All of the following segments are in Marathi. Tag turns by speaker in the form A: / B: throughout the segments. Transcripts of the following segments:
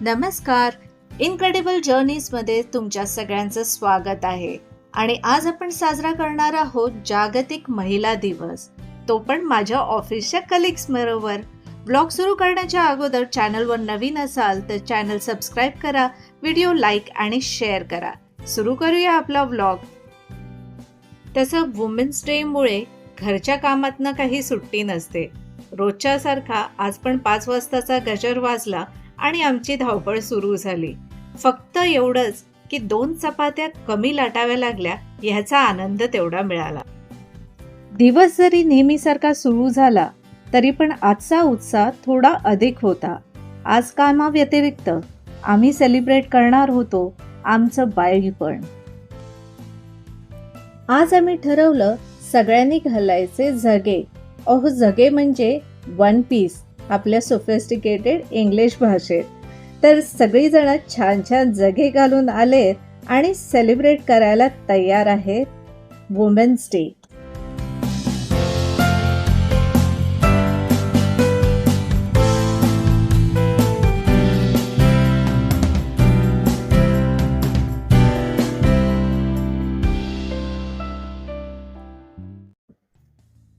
A: नमस्कार. इनक्रेडिबल जर्नीजमध्ये तुमच्या सगळ्यांचं स्वागत आहे. आणि आज आपण साजरा करणार आहोत जागतिक महिला दिवस. तो पण माझ्या ऑफिसच्या कलिग्स बरोबर. ब्लॉग सुरू करण्याच्या अगोदर चॅनलवर नवीन असाल तर चॅनल सबस्क्राईब करा व्हिडिओ लाईक आणि शेअर करा. सुरू करूया आपला व्लॉग तसं वुमेन्स डेमुळे घरच्या कामातनं काही सुट्टी नसते. रोजच्यासारखा आज पण पाच वाजताचा गजर वाजला आणि आमची धावपळ सुरू झाली. फक्त एवढंच की दोन चपात्या कमी लाटाव्या लागल्या ह्याचा आनंद तेवढा मिळाला. दिवस जरी नेहमीसारखा सुरू झाला तरी पण आजचा उत्साह थोडा अधिक होता. आज कामाव्यतिरिक्त आम्ही सेलिब्रेट करणार होतो आमचं बाळपण आज आम्ही ठरवलं सगळ्यांनी घालायचे झगे. अहो झगे म्हणजे वन पीस आपल्या सोफिस्टिकेटेड इंग्लिश भाषेत. तर सगळीजण छान छान जगे घालून आलेत आणि सेलिब्रेट करायला तयार आहेत वुमेन्स डे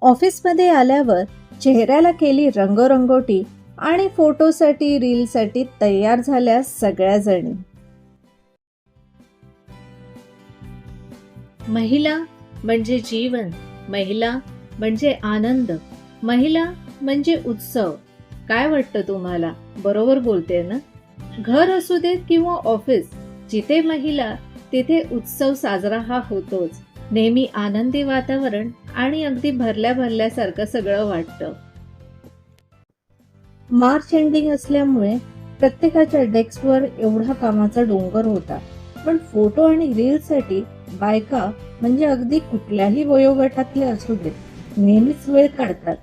A: ऑफिसमध्ये आल्यावर चेहऱ्याला केली रंगरंगोटी आणि फोटोसाठी रीलसाठी तयार झाल्या सगळ्या जणी. महिला म्हणजे जीवन महिला म्हणजे आनंद महिला म्हणजे उत्सव. काय वाटतं तुम्हाला? बरोबर बोलते ना? घर असू देत किंवा ऑफिस जिथे महिला तिथे उत्सव साजरा हा होतोच. नेहमी आनंदी वातावरण आणि अगदी भरल्या भरल्यासारखं सगळं वाटतं. मार्च एंडिंग असल्यामुळे प्रत्येकाच्या डेस्कवर एवढा कामाचा डोंगर होता. पण फोटो आणि रीलसाठी बायका म्हणजे अगदी कुठल्याही वयोगटातले असू देत नेहमीच वेळ काढतात.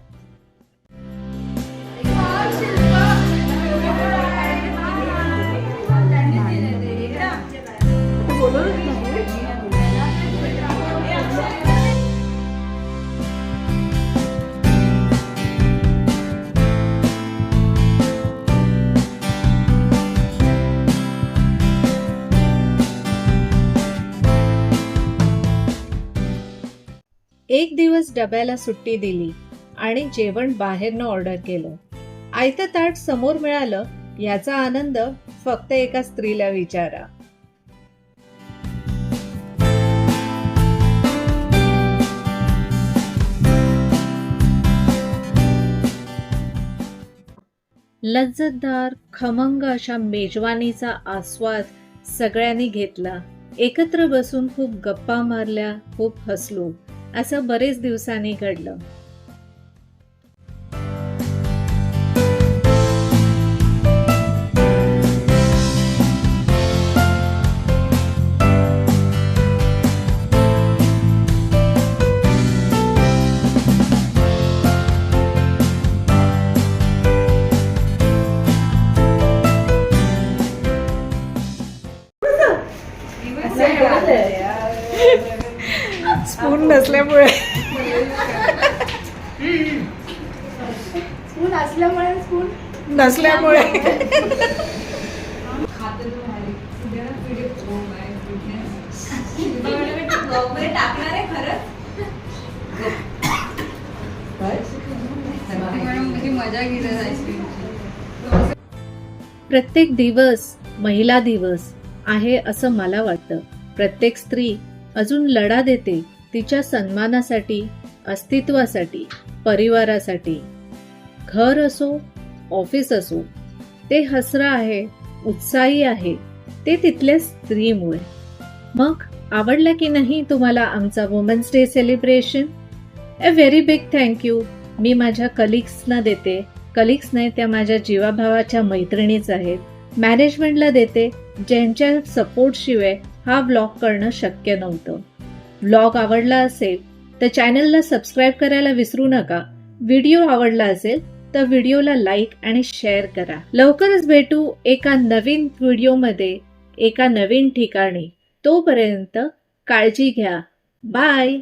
A: एक दिवस डब्याला सुट्टी दिली आणि जेवण बाहेरनं ऑर्डर केलं. आयतं ताट समोर मिळालं याचा आनंद फक्त एका स्त्रीला विचारा. लज्जतदार खमंग अशा मेजवानीचा आस्वाद सगळ्यांनी घेतला. एकत्र बसून खूप गप्पा मारल्या खूप हसलो. असं बरेच दिवसांनी घडलं. स्पून नसल्यामुळे.
B: स्पून असल्यामुळे स्पून?
A: नसल्यामुळे.
B: टाकणार आहे खरंच मजा घेत आईस्क्रीम
A: प्रत्येक दिवस महिला दिवस आहे असं मला वाटतं. प्रत्येक स्त्री अजून लढा देते तिच्या सन्मानासाठी अस्तित्वासाठी परिवारासाठी. घर असो ऑफिस असो ते हसरा आहे उत्साही आहे ते तिथल्या स्त्रीमुळे. मग आवडलं की नाही तुम्हाला आमचा women's day celebration a very big thank you मी माझ्या कलिग्सना देते. कलिग्स नाही त्या माझ्या जीवाभावाच्या मैत्रिणीच आहेत. मॅनेजमेंटला देते ज्यांच्या सपोर्टशिवाय हा ब्लॉग करणं शक्य नव्हतं. ब्लॉग आवडला असेल तर चॅनलला सबस्क्राईब करायला विसरू नका. व्हिडिओ आवडला असेल तर व्हिडिओला लाईक आणि शेअर करा. लवकरच भेटू एका नवीन व्हिडिओमध्ये एका नवीन ठिकाणी. तोपर्यंत काळजी घ्या. बाय!